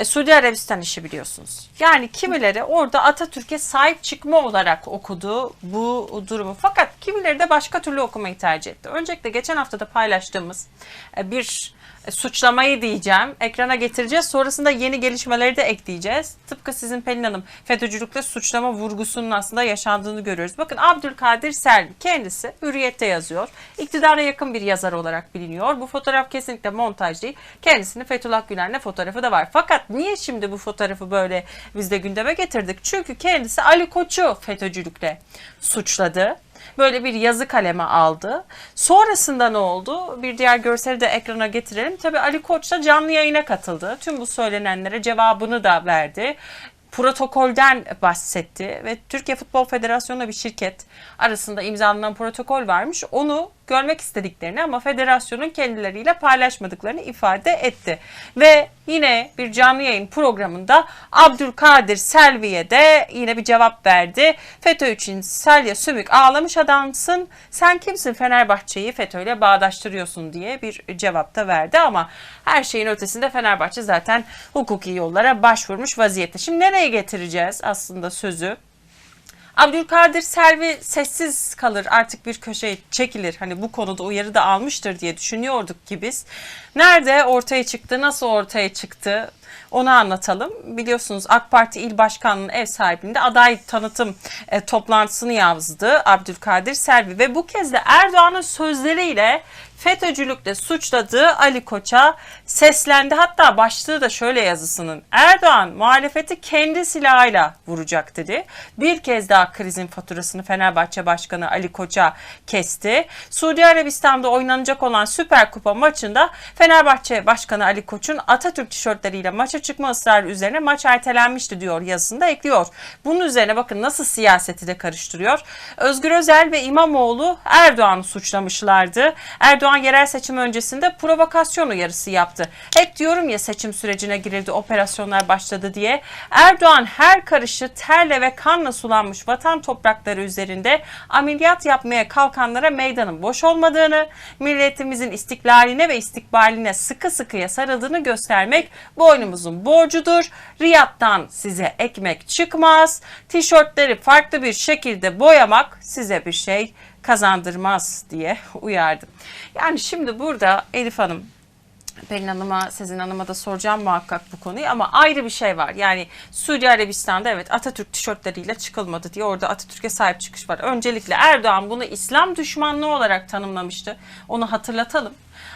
E, Suudi Arabistan işi biliyorsunuz. Yani kimileri orada Atatürk'e sahip çıkma olarak okudu bu durumu. Fakat kimileri de başka türlü okumayı tercih etti. Öncelikle geçen haftada paylaştığımız e, bir suçlamayı diyeceğim. Ekrana getireceğiz. Sonrasında yeni gelişmeleri de ekleyeceğiz. Tıpkı sizin Pelin Hanım FETÖ'cülükle suçlama vurgusunun aslında yaşandığını görüyoruz. Bakın Abdülkadir Selvi kendisi Hürriyet'te yazıyor. İktidara yakın bir yazar olarak biliniyor. Bu fotoğraf kesinlikle montaj değil. Kendisinin Fethullah Gülen'le fotoğrafı da var. Fakat niye şimdi bu fotoğrafı böyle biz de gündeme getirdik? Çünkü kendisi Ali Koç'u FETÖ'cülükle suçladı. Böyle bir yazı kaleme aldı. Sonrasında ne oldu? Bir diğer görseli de ekrana getirelim. Tabii Ali Koç da canlı yayına katıldı. Tüm bu söylenenlere cevabını da verdi. Protokolden bahsetti ve Türkiye Futbol Federasyonu'na bir şirket arasında imzalanan protokol varmış. Onu görmek istediklerini ama federasyonun kendileriyle paylaşmadıklarını ifade etti. Ve yine bir canlı yayın programında Abdülkadir Selvi'ye de yine bir cevap verdi. FETÖ için Selya Sümük ağlamış adamsın. Sen kimsin Fenerbahçe'yi FETÖ'yle bağdaştırıyorsun diye bir cevap da verdi ama her şeyin ötesinde Fenerbahçe zaten hukuki yollara başvurmuş vaziyette. Şimdi nereye getireceğiz aslında sözü? Abdülkadir Selvi sessiz kalır artık bir köşeye çekilir. Hani bu konuda uyarı da almıştır diye düşünüyorduk ki biz. Nerede ortaya çıktı, nasıl ortaya çıktı onu anlatalım. Biliyorsunuz AK Parti İl Başkanlığı'nın ev sahipliğinde aday tanıtım e, toplantısını yazdı Abdülkadir Selvi ve bu kez de Erdoğan'ın sözleriyle FETÖ'cülükle suçladığı Ali Koç'a seslendi. Hatta başlığı da şöyle yazısının. Erdoğan muhalefeti kendi silahıyla vuracak dedi. Bir kez daha krizin faturasını Fenerbahçe Başkanı Ali Koç'a kesti. Suudi Arabistan'da oynanacak olan Süper Kupa maçında Fenerbahçe Başkanı Ali Koç'un Atatürk tişörtleriyle maça çıkma ısrarı üzerine maç ertelenmişti diyor yazısında ekliyor. Bunun üzerine bakın nasıl siyaseti de karıştırıyor. Özgür Özel ve İmamoğlu Erdoğan'ı suçlamışlardı. Erdoğan yerel seçim öncesinde provokasyon uyarısı yaptı. Hep diyorum ya seçim sürecine girildi, operasyonlar başladı diye. Erdoğan her karışı terle ve kanla sulanmış vatan toprakları üzerinde ameliyat yapmaya kalkanlara meydanın boş olmadığını, milletimizin istiklaline ve istikbaline sıkı sıkıya sarıldığını göstermek boynumuzun borcudur. Riyad'dan size ekmek çıkmaz. Tişörtleri farklı bir şekilde boyamak size bir şey kazandırmaz diye uyardım. Yani şimdi burada Elif Hanım Pelin Hanım'a, Sezin Hanım'a da soracağım muhakkak bu konuyu ama ayrı bir şey var. Yani Suudi Arabistan'da evet Atatürk tişörtleriyle çıkılmadı diye orada Atatürk'e sahip çıkış var. Öncelikle Erdoğan bunu İslam düşmanlığı olarak tanımlamıştı. Onu hatırlatalım.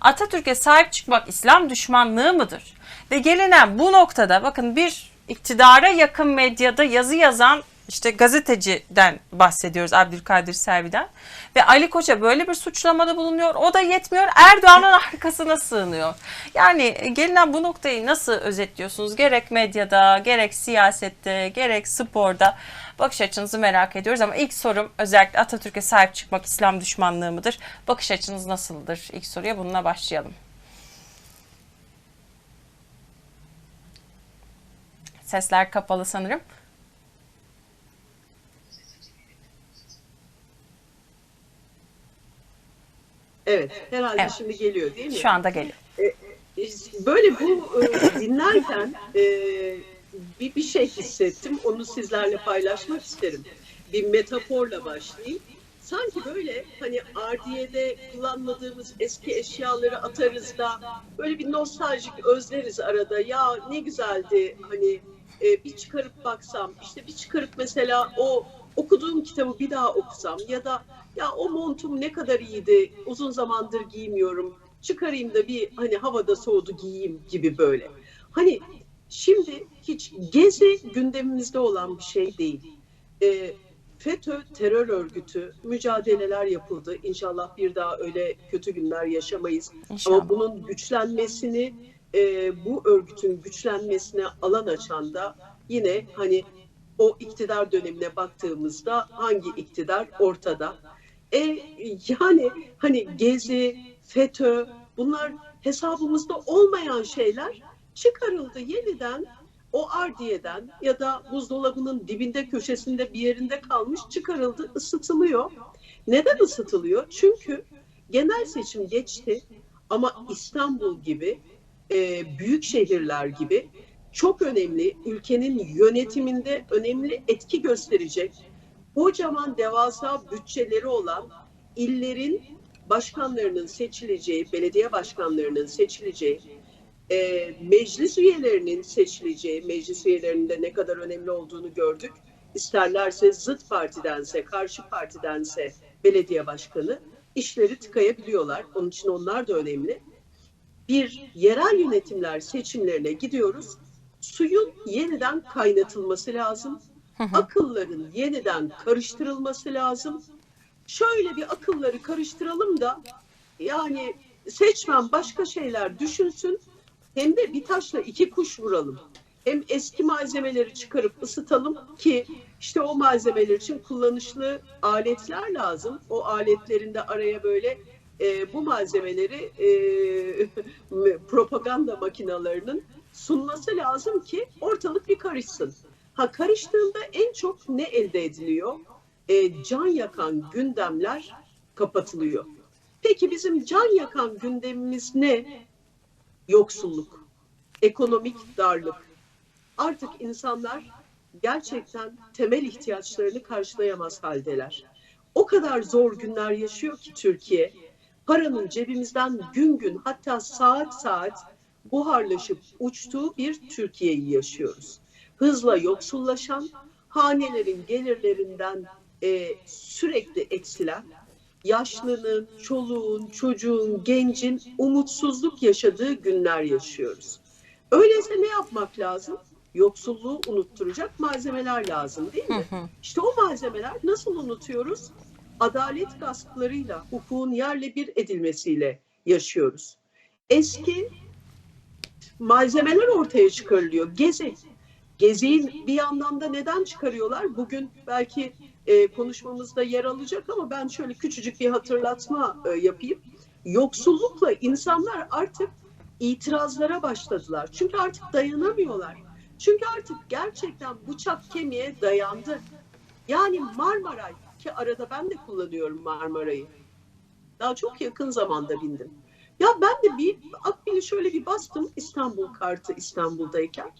Atatürk'e sahip çıkmak İslam düşmanlığı mıdır? Ve gelinen bu noktada bakın bir iktidara yakın medyada yazı yazan işte gazeteciden bahsediyoruz Abdülkadir Selvi'den. Ve Ali Koç'a böyle bir suçlamada bulunuyor. O da yetmiyor. Erdoğan'ın arkasına sığınıyor. Yani gelinen bu noktayı nasıl özetliyorsunuz? Gerek medyada, gerek siyasette, gerek sporda bakış açınızı merak ediyoruz. Ama ilk sorum özellikle Atatürk'e sahip çıkmak İslam düşmanlığı mıdır? Bakış açınız nasıldır? İlk soruya bununla başlayalım. Sesler kapalı sanırım. Evet, herhalde Evet. şimdi geliyor değil mi? Şu anda geliyor. Böyle bu e, dinlerken e, bir, bir şey hissettim. Onu sizlerle paylaşmak isterim. Bir metaforla başlayayım. Sanki böyle hani ardiyede kullanmadığımız eski eşyaları atarız da böyle bir nostaljik özleriz arada. Ya ne güzeldi hani e, bir çıkarıp baksam işte bir çıkarıp mesela o okuduğum kitabı bir daha okusam ya da ya o montum ne kadar iyiydi uzun zamandır giymiyorum çıkarayım da bir hani havada soğudu giyeyim gibi böyle. Hani şimdi hiç gezi gündemimizde olan bir şey değil. E, FETÖ terör örgütü mücadeleler yapıldı. İnşallah bir daha öyle kötü günler yaşamayız. İnşallah. Ama bunun güçlenmesini, e, bu örgütün güçlenmesine alan açan da yine hani o iktidar dönemine baktığımızda hangi iktidar ortada. E, yani hani Gezi, FETÖ bunlar hesabımızda olmayan şeyler çıkarıldı yeniden o ardiyeden ya da buzdolabının dibinde köşesinde bir yerinde kalmış çıkarıldı ısıtılıyor. Neden ısıtılıyor? Çünkü genel seçim geçti ama İstanbul gibi e, büyük şehirler gibi çok önemli, ülkenin yönetiminde önemli etki gösterecek kocaman devasa bütçeleri olan illerin başkanlarının seçileceği, belediye başkanlarının seçileceği, e, meclis üyelerinin seçileceği, meclis üyelerinin de ne kadar önemli olduğunu gördük. İsterlerse zıt partidense, karşı partidense belediye başkanı işleri tıkayabiliyorlar. Onun için onlar da önemli. Bir yerel yönetimler seçimlerine gidiyoruz. Suyun yeniden kaynatılması lazım. Akılların yeniden karıştırılması lazım. Şöyle bir akılları karıştıralım da yani seçmen başka şeyler düşünsün hem de bir taşla iki kuş vuralım. Hem eski malzemeleri çıkarıp ısıtalım ki işte o malzemeler için kullanışlı aletler lazım. O aletlerin de araya böyle e, bu malzemeleri e, propaganda makinalarının sunması lazım ki ortalık bir karışsın. Ha karıştığında en çok ne elde ediliyor? E, can yakan gündemler kapatılıyor. Peki bizim can yakan gündemimiz ne? Yoksulluk, ekonomik darlık. Artık insanlar gerçekten temel ihtiyaçlarını karşılayamaz haldeler. O kadar zor günler yaşıyor ki Türkiye. Paranın cebimizden gün gün hatta saat saat buharlaşıp uçtuğu bir Türkiye'yi yaşıyoruz. Hızla yoksullaşan, hanelerin gelirlerinden e, sürekli eksilen, yaşlının, çoluğun, çocuğun, gencin umutsuzluk yaşadığı günler yaşıyoruz. Öyleyse ne yapmak lazım? Yoksulluğu unutturacak malzemeler lazım değil mi? İşte o malzemeler nasıl unutuyoruz? Adalet gasplarıyla, hukukun yerle bir edilmesiyle yaşıyoruz. Eski malzemeler ortaya çıkarılıyor. Gezi. Gezi'yi bir yandan da neden çıkarıyorlar? Bugün belki e, konuşmamızda yer alacak ama ben şöyle küçücük bir hatırlatma e, yapayım. Yoksullukla insanlar artık itirazlara başladılar. Çünkü artık dayanamıyorlar. Çünkü artık gerçekten bıçak kemiğe dayandı. Yani Marmaray ki arada ben de kullanıyorum Marmaray'ı. Daha çok yakın zamanda bindim. Ya ben de bir akbili şöyle bir bastım İstanbul kartı İstanbul'dayken.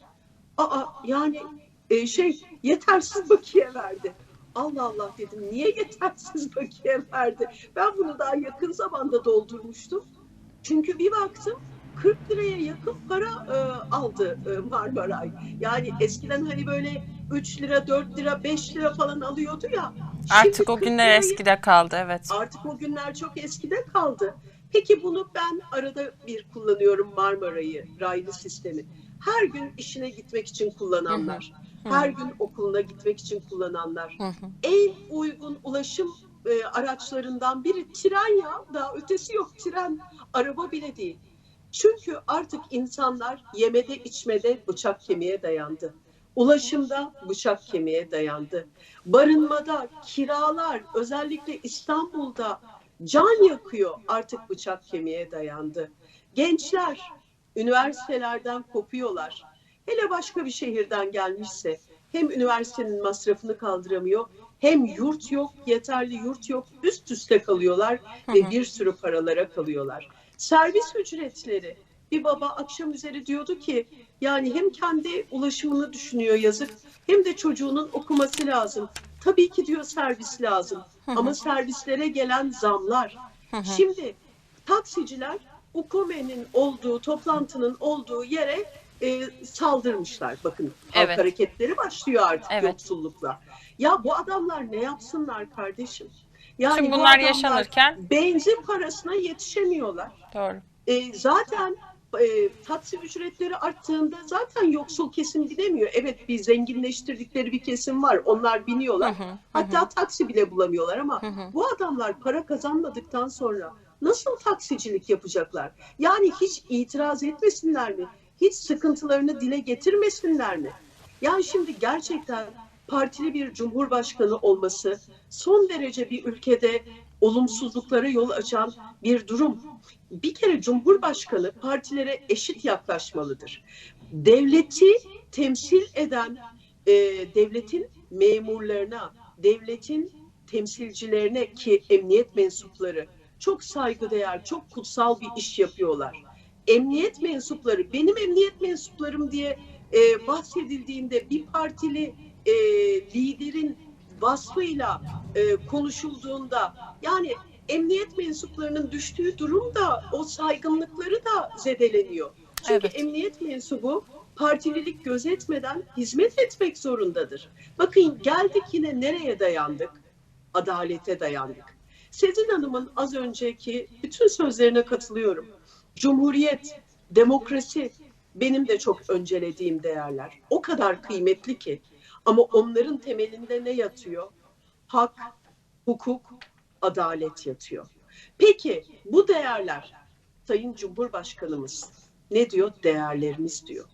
Aa yani e, şey yetersiz bakiye verdi. Allah Allah dedim niye yetersiz bakiye verdi? Ben bunu daha yakın zamanda doldurmuştum. Çünkü bir baktım 40 liraya yakın para e, aldı e, Marmaray. Yani eskiden hani böyle 3 lira, 4 lira, 5 lira falan alıyordu ya. Artık Şimdi o 40 günler lirayı- eskide kaldı evet. Artık o günler çok eskide kaldı. Peki bunu ben arada bir kullanıyorum Marmaray'ı, raylı sistemi. Her gün işine gitmek için kullananlar, her gün okuluna gitmek için kullananlar. Hı hı. En uygun ulaşım e, araçlarından biri tren ya. Daha ötesi yok tren. Araba bile değil. Çünkü artık insanlar yemede içmede bıçak kemiğe dayandı. Ulaşımda bıçak kemiğe dayandı. Barınmada kiralar özellikle İstanbul'da can yakıyor artık bıçak kemiğe dayandı. Gençler üniversitelerden kopuyorlar. Hele başka bir şehirden gelmişse hem üniversitenin masrafını kaldıramıyor hem yurt yok, yeterli yurt yok. Üst üste kalıyorlar ve bir sürü paralara kalıyorlar. Servis ücretleri. Bir baba akşam üzeri diyordu ki yani hem kendi ulaşımını düşünüyor yazık hem de çocuğunun okuması lazım. Tabii ki diyor servis lazım ama servislere gelen zamlar. Şimdi taksiciler UKOME'nin olduğu, toplantının olduğu yere e, saldırmışlar. Bakın halk Evet. hareketleri başlıyor artık Evet. yoksullukla. Ya bu adamlar ne yapsınlar kardeşim? Yani bu bunlar adamlar yaşanırken benzin parasına yetişemiyorlar. doğru. E, zaten e, taksi ücretleri arttığında zaten yoksul kesim binemiyor. Evet bir zenginleştirdikleri bir kesim var. Onlar biniyorlar. Hı hı, hı Hatta taksi bile bulamıyorlar ama Hı hı. bu adamlar para kazanmadıktan sonra nasıl taksicilik yapacaklar? Yani hiç itiraz etmesinler mi? Hiç sıkıntılarını dile getirmesinler mi? Yani şimdi gerçekten partili bir cumhurbaşkanı olması son derece bir ülkede olumsuzluklara yol açan bir durum. Bir kere cumhurbaşkanı partilere eşit yaklaşmalıdır. Devleti temsil eden e, devletin memurlarına, devletin temsilcilerine ki emniyet mensupları çok saygıdeğer, çok kutsal bir iş yapıyorlar. Emniyet mensupları, benim emniyet mensuplarım diye e, bahsedildiğinde bir partili e, liderin vasfıyla e, konuşulduğunda yani emniyet mensuplarının düştüğü durumda o saygınlıkları da zedeleniyor. Çünkü Evet. emniyet mensubu partililik gözetmeden hizmet etmek zorundadır. Bakın geldik yine nereye dayandık? Adalete dayandık. Sezin Hanım'ın az önceki bütün sözlerine katılıyorum. Cumhuriyet, demokrasi benim de çok öncelediğim değerler. O kadar kıymetli ki. Ama onların temelinde ne yatıyor? Hak, hukuk, adalet yatıyor. Peki bu değerler Sayın Cumhurbaşkanımız ne diyor? Değerlerimiz diyor.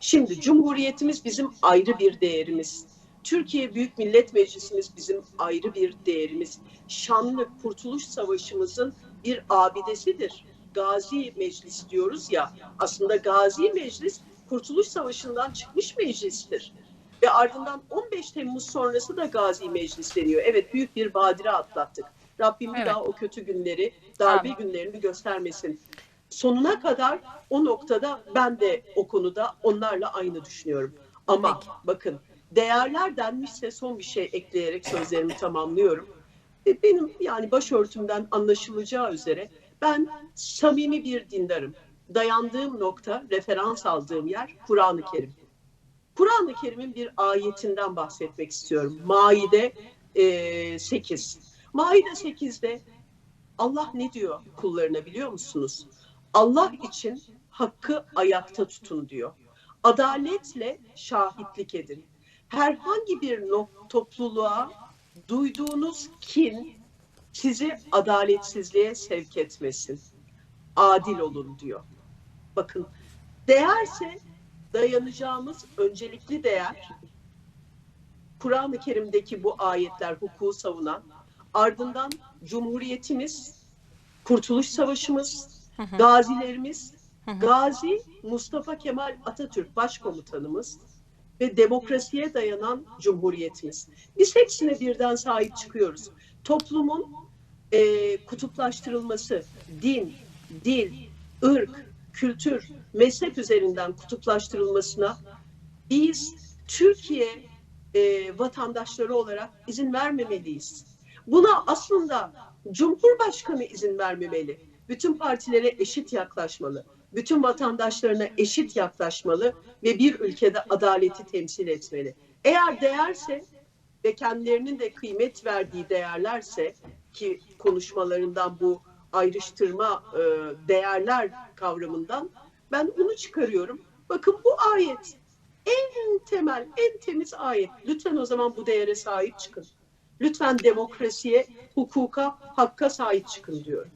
Şimdi Cumhuriyetimiz bizim ayrı bir değerimiz. Türkiye Büyük Millet Meclisimiz bizim ayrı bir değerimiz. Şanlı Kurtuluş Savaşımızın bir abidesidir. Gazi Meclis diyoruz ya. Aslında Gazi Meclis Kurtuluş Savaşı'ndan çıkmış meclistir. Ve ardından 15 Temmuz sonrası da Gazi Meclis deniyor. Evet büyük bir badire atlattık. Rabbim bir Evet. daha o kötü günleri, darbe Amin. günlerini göstermesin. Sonuna kadar o noktada ben de o konuda onlarla aynı düşünüyorum. Ama Peki. bakın değerler denmişse son bir şey ekleyerek sözlerimi tamamlıyorum. Benim yani başörtümden anlaşılacağı üzere ben samimi bir dindarım. Dayandığım nokta, referans aldığım yer Kur'an-ı Kerim. Kur'an-ı Kerim'in bir ayetinden bahsetmek istiyorum. Maide e, 8. Maide 8'de Allah ne diyor kullarına biliyor musunuz? Allah için hakkı ayakta tutun diyor. Adaletle şahitlik edin. Herhangi bir topluluğa duyduğunuz kin sizi adaletsizliğe sevk etmesin. Adil olun diyor. Bakın değerse dayanacağımız öncelikli değer Kur'an-ı Kerim'deki bu ayetler hukuku savunan ardından Cumhuriyetimiz, Kurtuluş Savaşımız, gazilerimiz, Gazi Mustafa Kemal Atatürk Başkomutanımız ve demokrasiye dayanan Cumhuriyetimiz. Biz hepsine birden sahip çıkıyoruz. Toplumun e, kutuplaştırılması, din, dil, ırk, kültür, mezhep üzerinden kutuplaştırılmasına biz Türkiye e, vatandaşları olarak izin vermemeliyiz. Buna aslında Cumhurbaşkanı izin vermemeli. Bütün partilere eşit yaklaşmalı. Bütün vatandaşlarına eşit yaklaşmalı ve bir ülkede adaleti temsil etmeli. Eğer değerse ve kendilerinin de kıymet verdiği değerlerse ki konuşmalarından bu ayrıştırma e, değerler kavramından ben onu çıkarıyorum. Bakın bu ayet en temel, en temiz ayet. Lütfen o zaman bu değere sahip çıkın. Lütfen demokrasiye, hukuka, hakka sahip çıkın diyorum.